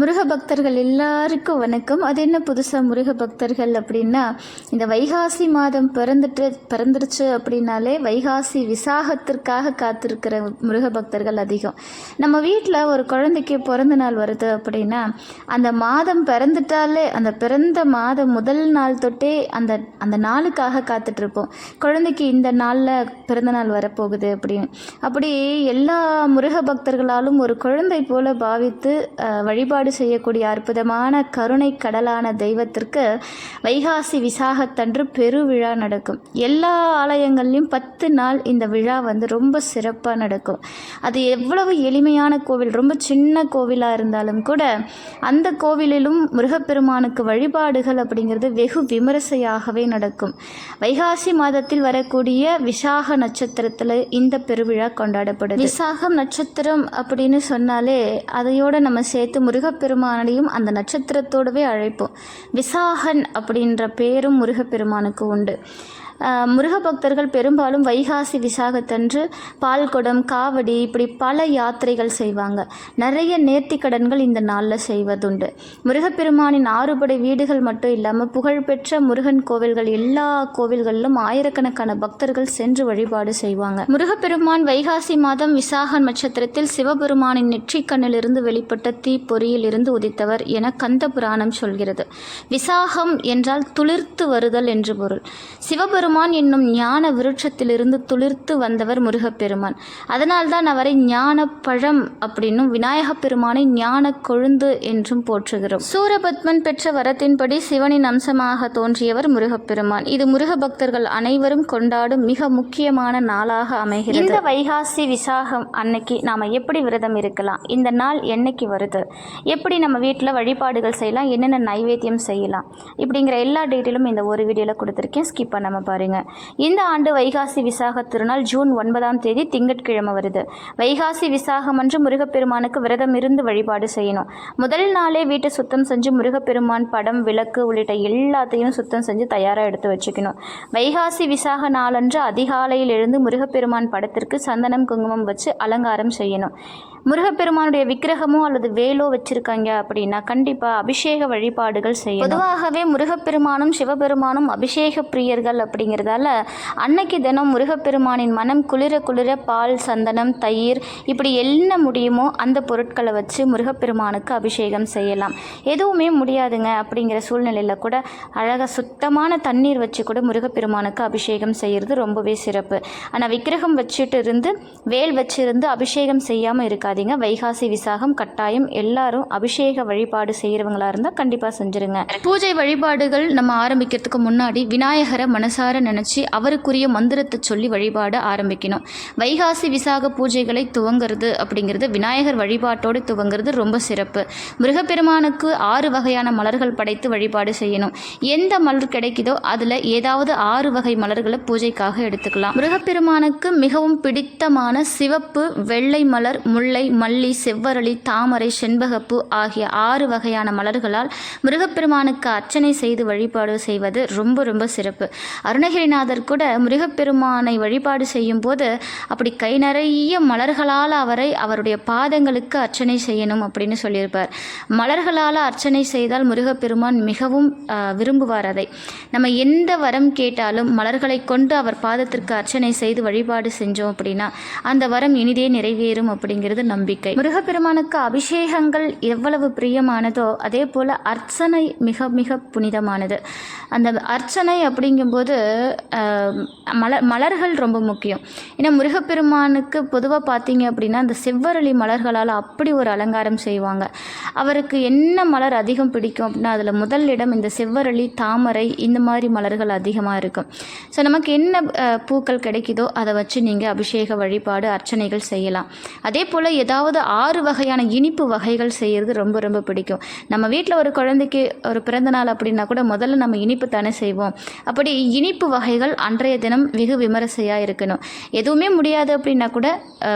முருக பக்தர்கள் எல்லாருக்கும் வணக்கம். அது என்ன புதுசாக முருக பக்தர்கள் அப்படின்னா இந்த வைகாசி மாதம் பிறந்துட்டு பிறந்துருச்சு அப்படின்னாலே வைகாசி விசாகத்திற்காக காத்திருக்கிற முருக பக்தர்கள் அதிகம். நம்ம வீட்டில் ஒரு குழந்தைக்கு பிறந்த நாள் வருது அப்படின்னா அந்த மாதம் பிறந்துட்டாலே அந்த பிறந்த மாதம் முதல் நாள் தொட்டே அந்த அந்த நாளுக்காக காத்துட்ருப்போம். குழந்தைக்கு இந்த நாளில் பிறந்த நாள் வரப்போகுது அப்படின்னு அப்படி எல்லா முருக பக்தர்களாலும் ஒரு குழந்தை போல பாவித்து வழிபாடு வழிபாடு செய்யக்கூடிய அற்புதமான கருணை கடலான தெய்வத்திற்கு வைகாசி விசாகத்தன்று பெருவிழா நடக்கும். எல்லா ஆலயங்கள்லையும் பத்து நாள் இந்த விழா வந்து ரொம்ப சிறப்பாக நடக்கும். அது எவ்வளவு எளிமையான கோவில் ரொம்ப சின்ன கோவிலாக இருந்தாலும் கூட அந்த கோவிலிலும் முருகப்பெருமானுக்கு வழிபாடுகள் அப்படிங்கிறது வெகு விமரிசையாகவே நடக்கும். வைகாசி மாதத்தில் வரக்கூடிய விசாக நட்சத்திரத்தில் இந்த பெருவிழா கொண்டாடப்படுது. விசாகம் நட்சத்திரம் அப்படின்னு சொன்னாலே அதையோட நம்ம சேர்த்து முருகப்பெருமானையும் அந்த நட்சத்திரத்தோடவே அழைப்போம். விசாகன் அப்படின்ற பேரும் முருகப்பெருமானுக்கு உண்டு. முருக பக்தர்கள் பெரும்பாலும் வைகாசி விசாகத்தன்று பால்குடம் காவடி இப்படி பல யாத்திரைகள் செய்வாங்க. நிறைய நேர்த்திக்கடன்கள் இந்த நாளில் செய்வதுண்டு. முருகப்பெருமானின் ஆறுபடை வீடுகள் மட்டும் இல்லாமல் புகழ்பெற்ற முருகன் கோவில்கள் எல்லா கோவில்களிலும் ஆயிரக்கணக்கான பக்தர்கள் சென்று வழிபாடு செய்வாங்க. முருகப்பெருமான் வைகாசி மாதம் விசாக நட்சத்திரத்தில் சிவபெருமானின் நெற்றிக்கண்ணிலிருந்து வெளிப்பட்ட தீப்பொறியில் இருந்து உதித்தவர் என கந்த புராணம் சொல்கிறது. விசாகம் என்றால் துளிர்த்து வருதல் என்று பொருள். சிவபெருமான் என்னும் ஞான விருட்சத்திலிருந்து துளிர்த்து வந்தவர் முருகப்பெருமான். அதனால்தான் அவரை ஞான பழம் அப்படின்னும் விநாயக பெருமானை ஞான கொழுந்து என்றும் போற்றுகிறோம். சூரபத்மன் பெற்ற வரத்தின்படி சிவனின் அம்சமாக தோன்றியவர் முருகப்பெருமான். இது முருக பக்தர்கள் அனைவரும் கொண்டாடும் மிக முக்கியமான நாளாக அமைகிறது. இந்த வைகாசி விசாகம் அன்னைக்கு நாம எப்படி விரதம் இருக்கலாம்? இந்த நாள் என்னைக்கு வருது? எப்படி நம்ம வீட்டில் வழிபாடுகள் செய்யலாம்? என்னென்ன நைவேத்தியம் செய்யலாம்? இப்படிங்கிற எல்லா டீட்டெயிலும் இந்த ஒரு வீடியோவில் கொடுத்துருக்கேன். ஸ்கிப் பண்ணாம பாருங்க. இந்த ஆண்டு வைகாசி விசாக திருநாள் ஜூன் ஒன்பதாம் தேதி திங்கட்கிழமை வருது. வைகாசி விசாகம் அன்று முருகப்பெருமானுக்கு விரதம் இருந்து வழிபாடு செய்யணும். முதல் நாளே வீட்டை சுத்தம் செஞ்சு முருகப்பெருமான் படம் விளக்கு உள்ளிட்ட எல்லாத்தையும் சுத்தம் செஞ்சு தயாராக எடுத்து வச்சுக்கணும். வைகாசி விசாக நாளன்று அதிகாலையில் எழுந்து முருகப்பெருமான் படத்திற்கு சந்தனம் குங்குமம் வச்சு அலங்காரம் செய்யணும். முருகப்பெருமானுடைய விக்கிரகமோ அல்லது வேலோ வச்சிருக்காங்க அப்படின்னா கண்டிப்பா அபிஷேக வழிபாடுகள் செய்யும் பொதுவாகவே முருகப்பெருமானும் சிவபெருமானும் அபிஷேக பிரியர்கள் அப்படிங்கிறதால அன்னைக்கு தினம் முருகப்பெருமானின் மனம் குளிர குளிர பால் சந்தனம் தயிர் இப்படி என்ன முடியுமோ அந்த பொருட்களை வச்சு முருகப்பெருமானுக்கு அபிஷேகம் செய்யலாம். எதுவுமே முடியாதுங்க அப்படிங்கிற சூழ்நிலையில் கூட அழகாக சுத்தமான தண்ணீர் வச்சு கூட முருகப்பெருமானுக்கு அபிஷேகம் செய்கிறது ரொம்பவே சிறப்பு. ஆனால் விக்கிரகம் வச்சுட்டு இருந்து வேல் வச்சிருந்து அபிஷேகம் செய்யாமல் இருக்காதீங்க வைகாசி விசாகம் கட்டாயம். எல்லாரும் அபிஷேக வழிபாடு செய்கிறவங்களா இருந்தால் கண்டிப்பாக செஞ்சுருங்க. பூஜை வழிபாடுகள் நம்ம ஆரம்பிக்கிறதுக்கு முன்னாடி விநாயகரை மனசார நினச்சி அவருக்குரிய மந்திரத்தை சொல்லி வழிபாட ஆரம்பிக்கணும். வைகாசி விசாக பூஜைகளை துவங்குறது அப்படிங்கிறது விநாயகர் வழிபாட்டோடு துவங்குறது ரொம்ப சிறப்பு. மிருகப்பெருமானுக்கு ஆறு வகையான மலர்கள் படைத்து வழிபாடு செய்யணும். எந்த மலர் கிடைக்குதோ அதில் ஏதாவது ஆறு வகை மலர்களை பூஜைக்காக எடுத்துக்கலாம். மிருகப்பெருமானுக்கு மிகவும் பிடித்தமான சிவப்பு வெள்ளை மலர் முல்லை மல்லி செவ்வரளி தாமரை செண்பகப்பூ ஆகிய ஆறு வகையான மலர்களால் முருகப்பெருமானுக்கு அர்ச்சனை செய்து வழிபாடு செய்வது ரொம்ப ரொம்ப சிறப்பு. அருணகிரிநாதர் கூட முருகப்பெருமானை வழிபாடு செய்யும் போது அப்படி கை நிறைய மலர்களால் அவரை அவருடைய பாதங்களுக்கு அர்ச்சனை செய்யணும் அப்படின்னு சொல்லியிருப்பார். மலர்களால் அர்ச்சனை செய்தால் முருகப்பெருமான் மிகவும் விரும்புவார் அதை. நம்ம எந்த வரம் கேட்டாலும் மலர்களை கொண்டு அவர் பாதத்திற்கு அர்ச்சனை செய்து வழிபாடு செஞ்சோம் அப்படின்னா அந்த வரம் இனிதே நிறைவேறும் அப்படிங்கிறது நம்பிக்கை. முருகப்பெருமானுக்கு அபிஷேகங்கள் எவ்வளவு பிரியமானதோ அதே போல் அர்ச்சனை மிக மிக புனிதமானது. அந்த அர்ச்சனை அப்படிங்கும்போது மலர் மலர்கள் ரொம்ப முக்கியம். ஏன்னா முருகப்பெருமானுக்கு பொதுவாக பார்த்தீங்க அப்படின்னா அந்த செவ்வரளி மலர்களால் அப்படி ஒரு அலங்காரம் செய்வாங்க. அவருக்கு என்ன மலர் அதிகம் பிடிக்கும் அப்படின்னா அதில் முதல் இடம் இந்த செவ்வரளி தாமரை இந்த மாதிரி மலர்கள் அதிகமாக இருக்கும். ஸோ நமக்கு என்ன பூக்கள் கிடைக்குதோ அதை வச்சு நீங்கள் அபிஷேக வழிபாடு அர்ச்சனைகள் செய்யலாம். அதே போல் ஏதாவது ஆறு வகையான இனிப்பு வகைகள் செய்கிறது ரொம்ப ரொம்ப பிடிக்கும். நம்ம வீட்டில் ஒரு குழந்தைக்கு ஒரு பிறந்த நாள் அப்படின்னா கூட முதல்ல நம்ம இனிப்பு தானே செய்வோம். அப்படி இனிப்பு வகைகள் அன்றைய தினம் வெகு விமரிசையாக இருக்கணும். எதுவுமே முடியாது அப்படின்னா கூட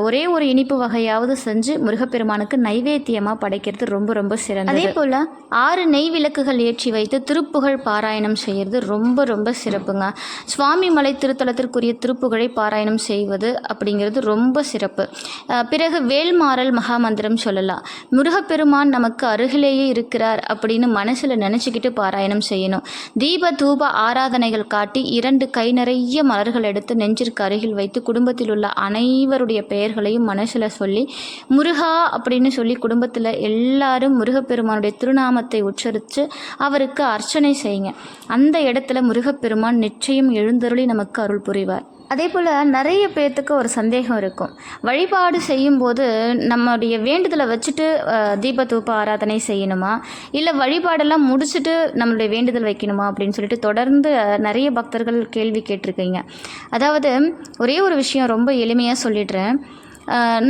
ஒரே ஒரு இனிப்பு வகையாவது செஞ்சு முருகப்பெருமானுக்கு நைவேத்தியமாக படைக்கிறது ரொம்ப ரொம்ப சிறந்தது. அதே போல் ஆறு நெய் விளக்குகள் ஏற்றி வைத்து திருப்புகழ் பாராயணம் செய்கிறது ரொம்ப ரொம்ப சிறப்புங்க. சுவாமி மலை திருத்தலத்திற்குரிய திருப்புகழை பாராயணம் செய்வது அப்படிங்கிறது ரொம்ப சிறப்பு. அஹ், பிறகு வேல் வேல்மாறல் மகாமந்திரம் சொல்லலாம். முருகப்பெருமான் நமக்கு அருகிலேயே இருக்கிறார் அப்படின்னு மனசில் நினச்சிக்கிட்டு பாராயணம் செய்யணும். தீப தூப ஆராதனைகள் காட்டி இரண்டு கை நிறைய மலர்கள் எடுத்து நெஞ்சிற்கு அருகில் வைத்து குடும்பத்தில் உள்ள அனைவருடைய பெயர்களையும் மனசில் சொல்லி முருகா அப்படின்னு சொல்லி குடும்பத்தில் எல்லாரும் முருகப்பெருமானுடைய திருநாமத்தை உச்சரித்து அவருக்கு அர்ச்சனை செய்யுங்க. அந்த இடத்துல முருகப்பெருமான் நிச்சயம் எழுந்தருளி நமக்கு அருள் புரிவார். அதே போல் நிறைய பேர்த்துக்கு ஒரு சந்தேகம் இருக்கும். வழிபாடு செய்யும்போது நம்முடைய வேண்டுதலை வச்சுட்டு தீப தூப்ப ஆராதனை செய்யணுமா? இல்லை வழிபாடெல்லாம் முடிச்சுட்டு நம்மளுடைய வேண்டுதல் வைக்கணுமா? அப்படின்னு சொல்லிட்டு தொடர்ந்து நிறைய பக்தர்கள் கேள்வி கேட்டிருக்கீங்க. அதாவது ஒரே ஒரு விஷயம் ரொம்ப எளிமையாக சொல்லிடுறேன்.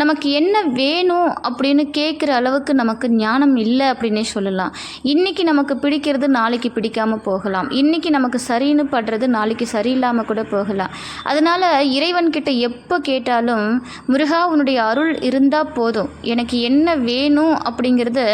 நமக்கு என்ன வேணும் அப்படின்னு கேட்குற அளவுக்கு நமக்கு ஞானம் இல்லை அப்படின்னே சொல்லலாம். இன்றைக்கி நமக்கு பிடிக்கிறது நாளைக்கு பிடிக்காமல் போகலாம். இன்றைக்கி நமக்கு சரின்னு படுறது நாளைக்கு சரியில்லாமல் கூட போகலாம். அதனால் இறைவன்கிட்ட எப்போ கேட்டாலும் முருகா உன்னுடைய அருள் இருந்தால் போதும். எனக்கு என்ன வேணும் அப்படிங்கிறது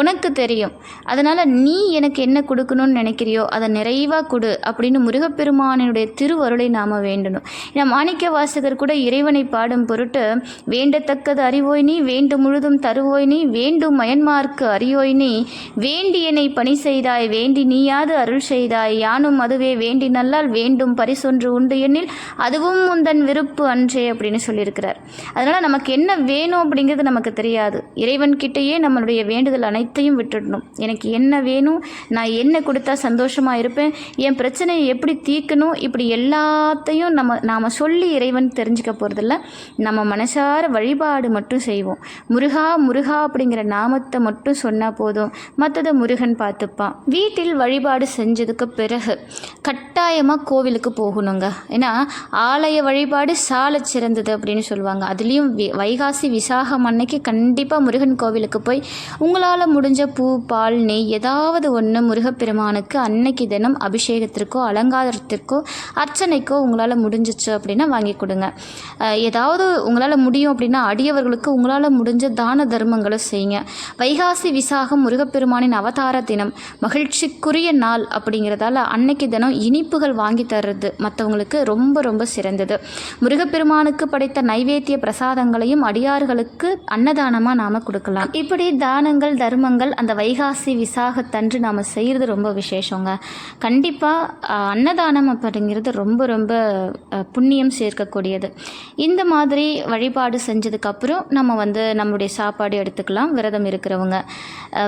உனக்கு தெரியும். அதனால் நீ எனக்கு என்ன கொடுக்கணும்னு நினைக்கிறியோ அதை நிறைவாக கொடு அப்படின்னு முருகப்பெருமானினுடைய திருவருளை நாம் வேண்டணும். ஏன்னா மாணிக்க வாசகர் கூட இறைவனை பாடும் பொருட்டு வேண்டத்தக்கது அறிவோய் நீ வேண்டு முழுதும் தருவோய் நீ வேண்டும் மயன்மார்க்கு அறியோய் நீ. வேண்டியனை பணி செய்தாய் வேண்டி நீயாது அருள் செய்தாய். யானும் அதுவே வேண்டி நல்லால் வேண்டும் பரிசொன்று உண்டு எண்ணில் அதுவும் உந்தன் விருப்பு அன்றே அப்படின்னு சொல்லியிருக்கிறார். அதனால் நமக்கு என்ன வேணும் அப்படிங்கிறது நமக்கு தெரியாது. இறைவன்கிட்டயே நம்மளுடைய வேண்டுதல் அனைத்தையும் விட்டுடணும். எனக்கு என்ன வேணும்? நான் என்ன கொடுத்தா சந்தோஷமாக இருப்பேன்? என் பிரச்சனையை எப்படி தீர்க்கணும்? இப்படி எல்லாத்தையும் நம்ம நாம் சொல்லி இறைவன் தெரிஞ்சுக்க போகிறதில்ல நம்ம மனதார வழிபாடு மட்டும் செய்வோம். முருகா முருகா அப்படிங்கிற நாமத்தை மட்டும் சொன்னால் போதும். மற்றதை முருகன் பார்த்துப்பான். வீட்டில் வழிபாடு செஞ்சதுக்கு பிறகு கட்டாயமாக கோவிலுக்கு போகணுங்க. ஏன்னா ஆலய வழிபாடு சாலை சிறந்தது அப்படின்னு சொல்லுவாங்க. அதுலேயும் வி- வைகாசி விசாகம் அன்னைக்கு கண்டிப்பாக முருகன் கோவிலுக்கு போய் உங்களால் முடிஞ்ச பூ பால் நெய் ஏதாவது ஒன்று முருகப்பெருமானுக்கு அன்னைக்கு தினம் அபிஷேகத்திற்கோ அலங்காரத்திற்கோ அர்ச்சனைக்கோ உங்களால் முடிஞ்சிச்சு அப்படின்னா வாங்கி கொடுங்க. ஏதாவது உங்களால் முடியும் அப்படின்னா அடியவர்களுக்கு உங்களால் முடிஞ்ச தான தர்மங்களை செய்யுங்க. வைகாசி விசாகம் முருகப்பெருமானின் அவதார தினம். மகிழ்ச்சிக்குரிய நாள் அப்படிங்கிறதால அன்னைக்கு தினம் இனிப்புகள் வாங்கி தர்றது மற்றவங்களுக்கு ரொம்ப ரொம்ப சிறந்தது. முருகப்பெருமானுக்கு படைத்த நைவேத்திய பிரசாதங்களையும் அடியார்களுக்கு அன்னதானமாக நாம் கொடுக்கலாம். இப்படி தானங்கள் தர்மங்கள் அந்த வைகாசி விசாகத்தன்று நாம் செய்கிறது ரொம்ப விசேஷங்க. கண்டிப்பாக அன்னதானம் அப்படிங்கிறது ரொம்ப ரொம்ப புண்ணியம் சேர்க்கக்கூடியது. இந்த மாதிரி வழிபாடு செஞ்சதுக்கப்புறம் நம்ம வந்து நம்மளுடைய சாப்பாடு எடுத்துக்கலாம். விரதம் இருக்கிறவங்க.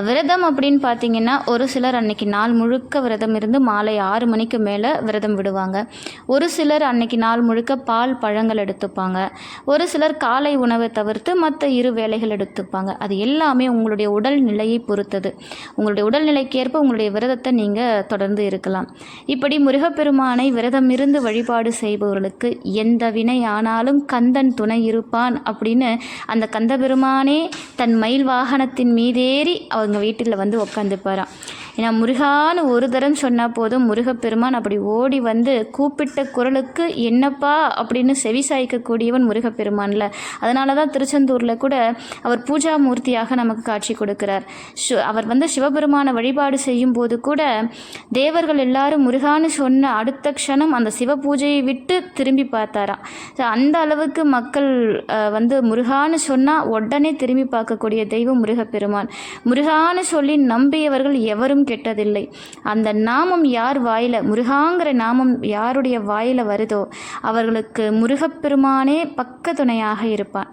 விரதம் அப்படின்னு பார்த்தீங்கன்னா ஒரு சிலர் அன்னைக்கு நாள் முழுக்க விரதம் இருந்து மாலை ஆறு மணிக்கு மேலே விரதம் விடுவாங்க. ஒரு சிலர் அன்னைக்கு நாள் முழுக்க பால் பழங்கள் எடுத்துப்பாங்க. ஒரு சிலர் காலை உணவை தவிர்த்து மற்ற இரு வேலைகள் எடுத்துப்பாங்க. அது எல்லாமே உங்களுடைய உடல் நிலையை பொறுத்தது. உங்களுடைய உடல்நிலைக்கேற்ப உங்களுடைய விரதத்தை நீங்கள் தொடர்ந்து இருக்கலாம். இப்படி முருகப்பெருமானை விரதம் இருந்து வழிபாடு செய்பவர்களுக்கு எந்த வினை ஆனாலும் கந்தன் துணை இருப்பான். அப்படின்னு அந்த கந்தபெருமானே தன் மயில் வாகனத்தின் மீதேறி அவங்க வீட்டில் வந்து உட்காந்துப்பாராம் ஏன்னா முருகான்னு ஒரு தரம் சொன்னால் போதும் முருகப்பெருமான் அப்படி ஓடி வந்து கூப்பிட்ட குரலுக்கு என்னப்பா? அப்படின்னு செவி சாய்க்கக்கூடியவன் முருகப்பெருமானில். அதனால தான் திருச்செந்தூரில் கூட அவர் பூஜா மூர்த்தியாக நமக்கு காட்சி கொடுக்கிறார். சு அவர் வந்து சிவபெருமானை வழிபாடு செய்யும் போது கூட தேவர்கள் எல்லாரும் முருகான்னு சொன்ன அடுத்த க்ஷணம் அந்த சிவ பூஜையை விட்டு திரும்பி பார்த்தாராம். ஸோ அந்த அளவுக்கு மக்கள் வந்து முருகான்னு சொன்னால் உடனே திரும்பி பார்க்கக்கூடிய தெய்வம் முருகப்பெருமான். முருகான்னு சொல்லி நம்பியவர்கள் எவரும் கெட்டதில்லை. அந்த நாமம் யார் வாயில முருகாங்கிற நாமம் யாருடைய வாயில வருதோ அவர்களுக்கு முருகப்பெருமானே பக்க துணையாக இருப்பான்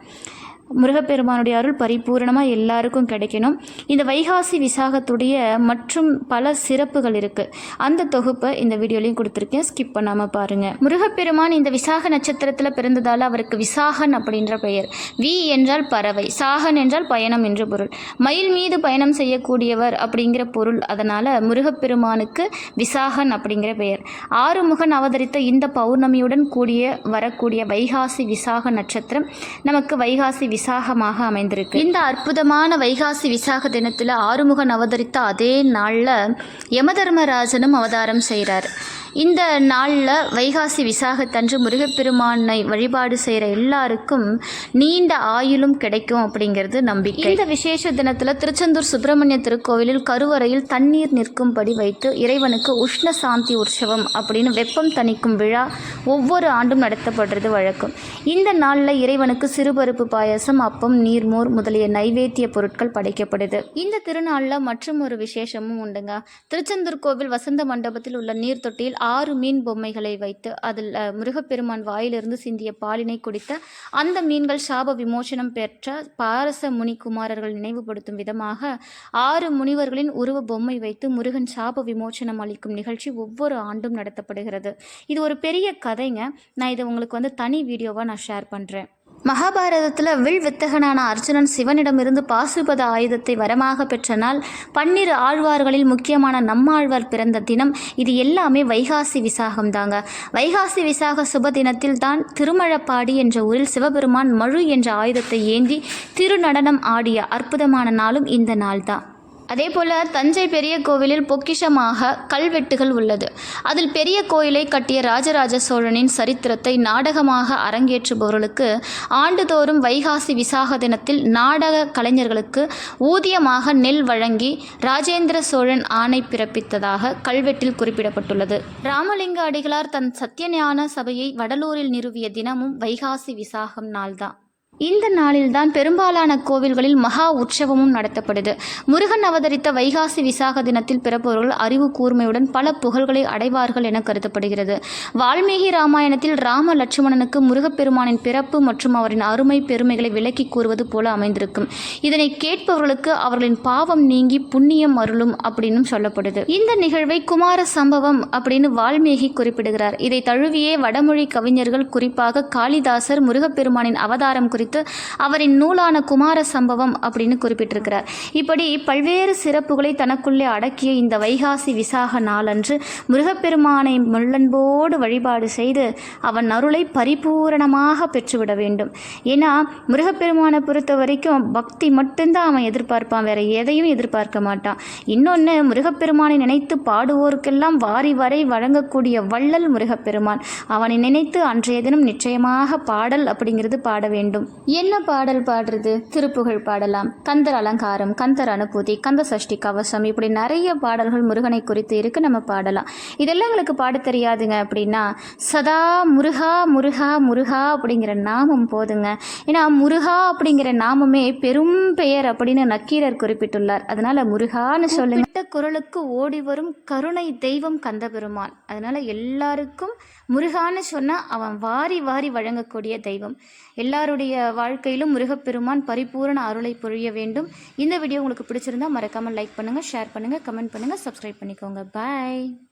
முருகப்பெருமானுடைய அருள் பரிபூரணமாக எல்லாருக்கும் கிடைக்கணும். இந்த வைகாசி விசாகத்துடைய மற்றும் பல சிறப்புகள் இருக்குது அந்த தொகுப்பை இந்த வீடியோலையும் கொடுத்துருக்கேன். ஸ்கிப் பண்ணாமல் பாருங்கள் முருகப்பெருமான் இந்த விசாக நட்சத்திரத்தில் பிறந்ததால் அவருக்கு விசாகன் அப்படின்ற பெயர். வி என்றால் பறவை சாகன் என்றால் பயணம் என்று பொருள். மயில் மீது பயணம் செய்யக்கூடியவர் அப்படிங்கிற பொருள். அதனால் முருகப்பெருமானுக்கு விசாகன் அப்படிங்கிற பெயர். ஆறுமுகன் அவதரித்த இந்த பௌர்ணமியுடன் கூடிய வரக்கூடிய வைகாசி விசாக நட்சத்திரம். நமக்கு வைகாசி விசாகமாக அமைந்திருக்கு. இந்த அற்புதமான வைகாசி விசாக தினத்தில் ஆறுமுகன் அவதரித்த அதே நாளில் யமதர்மராஜனும் அவதாரம் செய்கிறார் இந்த நாளில் வைகாசி விசாகத்தன்று முருகப்பெருமானை வழிபாடு செய்கிற எல்லாருக்கும் நீண்ட ஆயுளும் கிடைக்கும் அப்படிங்கிறது நம்பிக்கை. இந்த விசேஷ தினத்தில் திருச்செந்தூர் சுப்பிரமணிய திருக்கோவிலில் கருவறையில் தண்ணீர் நிற்கும்படி வைத்து இறைவனுக்கு உஷ்ண சாந்தி உற்சவம் அப்படின்னு வெப்பம் தணிக்கும் விழா ஒவ்வொரு ஆண்டும் நடத்தப்படுறது வழக்கம். இந்த நாளில் இறைவனுக்கு சிறுபருப்பு பாயசம் அப்பம் நீர்மோர் முதலிய நைவேத்திய பொருட்கள் படைக்கப்படுது. இந்த திருநாளில் மற்றும் ஒரு விசேஷமும் உண்டுங்க. திருச்செந்தூர் கோவில் வசந்த மண்டபத்தில் உள்ள நீர் தொட்டியில் ஆறு மீன் பொம்மைகளை வைத்து அதில் முருகப்பெருமான் வாயிலிருந்து சிந்திய பாலினை குடித்த அந்த மீன்கள் சாப விமோசனம் பெற்ற பாரச முனி குமாரர்கள் நினைவுபடுத்தும் விதமாக ஆறு முனிவர்களின் உருவ பொம்மை வைத்து முருகன் சாப விமோசனம் அளிக்கும் நிகழ்ச்சி ஒவ்வொரு ஆண்டும் நடத்தப்படுகிறது. இது ஒரு பெரிய கதைங்க. நான் இதை உங்களுக்கு வந்து தனி வீடியோவாக நான் ஷேர் பண்ணுறேன் மகாபாரதத்தில் வில் வித்தகனான அர்ஜுனன் சிவனிடமிருந்து பாசுபத ஆயுதத்தை வரமாக பெற்ற நாள் பன்னிரு ஆழ்வார்களில் முக்கியமான நம்மாழ்வார் பிறந்த தினம். இது எல்லாமே வைகாசி விசாகம் தாங்க. வைகாசி விசாக சுப தினத்தில் தான் திருமழப்பாடி என்ற ஊரில் சிவபெருமான் மழு என்ற ஆயுதத்தை ஏந்தி திருநடனம் ஆடிய அற்புதமான நாளும் இந்த நாள்தான். அதே போல் தஞ்சை பெரிய கோவிலில் பொக்கிஷமாக கல்வெட்டுகள் உள்ளது. அதில் பெரிய கோயிலை கட்டிய ராஜராஜ சோழனின் சரித்திரத்தை நாடகமாக அரங்கேற்றுபவர்களுக்கு ஆண்டுதோறும் வைகாசி விசாக தினத்தில் நாடக கலைஞர்களுக்கு ஊதியமாக நெல் வழங்கி ராஜேந்திர சோழன் ஆணை பிறப்பித்ததாக கல்வெட்டில் குறிப்பிடப்பட்டுள்ளது. ராமலிங்க அடிகளார் தன் சத்தியஞான சபையை வடலூரில் நிறுவிய தினமும் வைகாசி விசாகம் நாள்தான். இந்த நாளில்தான் பெரும்பாலான கோவில்களில் மகா உற்சவமும் நடத்தப்படுது. முருகன் அவதரித்த வைகாசி விசாக தினத்தில் பிறப்பவர்கள் அறிவு கூர்மையுடன் பல புகழ்களை அடைவார்கள் என கருதப்படுகிறது. வால்மீகி ராமாயணத்தில் ராம லட்சுமணனுக்கு முருகப்பெருமானின் பிறப்பு மற்றும் அவரின் அருமை பெருமைகளை விளக்கி கூறுவது போல அமைந்திருக்கும். இதனை கேட்பவர்களுக்கு அவர்களின் பாவம் நீங்கி புண்ணியம் அருளும் அப்படின்னும் சொல்லப்படுது. இந்த நிகழ்வை குமார சம்பவம் அப்படின்னு வால்மீகி குறிப்பிடுகிறார். இதை தழுவியே வடமொழி கவிஞர்கள் குறிப்பாக காளிதாசர் முருகப்பெருமானின் அவதாரம் குறித்து அவரின் நூலான குமார சம்பவம் அப்படின்னு குறிப்பிட்டிருக்கிறார். இப்படி பல்வேறு சிறப்புகளை தனக்குள்ளே அடக்கிய இந்த வைகாசி விசாக நாளன்று முருகப்பெருமானை முள்ளன்போடு வழிபாடு செய்து அவன் அருளை பரிபூரணமாக பெற்றுவிட வேண்டும். ஏன்னா முருகப்பெருமானை பொறுத்த வரைக்கும் பக்தி மட்டும்தான் அவன் எதிர்பார்ப்பான் வேற எதையும் எதிர்பார்க்க மாட்டான். இன்னொன்று முருகப்பெருமானை நினைத்து பாடுவோருக்கெல்லாம் வாரி வரை வழங்கக்கூடிய வள்ளல் முருகப்பெருமான். அவனை நினைத்து அன்றைய தினம் நிச்சயமாக பாடல் அப்படிங்கிறது பாட வேண்டும். என்ன பாடல் பாடுறது? திருப்புகழ் பாடலாம். கந்தர் அலங்காரம் கந்தர் அனுபூதி கந்த சஷ்டி கவசம் இப்படி நிறைய பாடல்கள் முருகனை குறித்து இருக்கு. நம்ம பாடலாம். இதெல்லாம் எங்களுக்கு பாடத் தெரியாதுங்க. அப்படின்னா சதா முருகா முருகா முருகா அப்படிங்கிற நாமம் போதுங்க. ஏன்னா முருகா அப்படிங்கிற நாமமே பெரும் பெயர் அப்படின்னு நக்கீரர் குறிப்பிட்டுள்ளார். அதனால முருகான்னு சொல்லுங்க. குரலுக்கு ஓடி வரும் கருணை தெய்வம் கந்தபெருமான். அதனால எல்லாருக்கும் முருகான்னு சொன்னா அவன் வாரி வாரி வழங்கக்கூடிய தெய்வம். எல்லாருடைய வாழ்க்கையிலும் முருகப்பெருமான் பரிபூரண அருளை பொழிய வேண்டும். இந்த வீடியோ உங்களுக்கு பிடிச்சிருந்தா மறக்காமல் லைக் பண்ணுங்கள் ஷேர் பண்ணுங்கள் கமெண்ட் பண்ணுங்கள் சப்ஸ்கிரைப் பண்ணிக்கோங்க. பாய்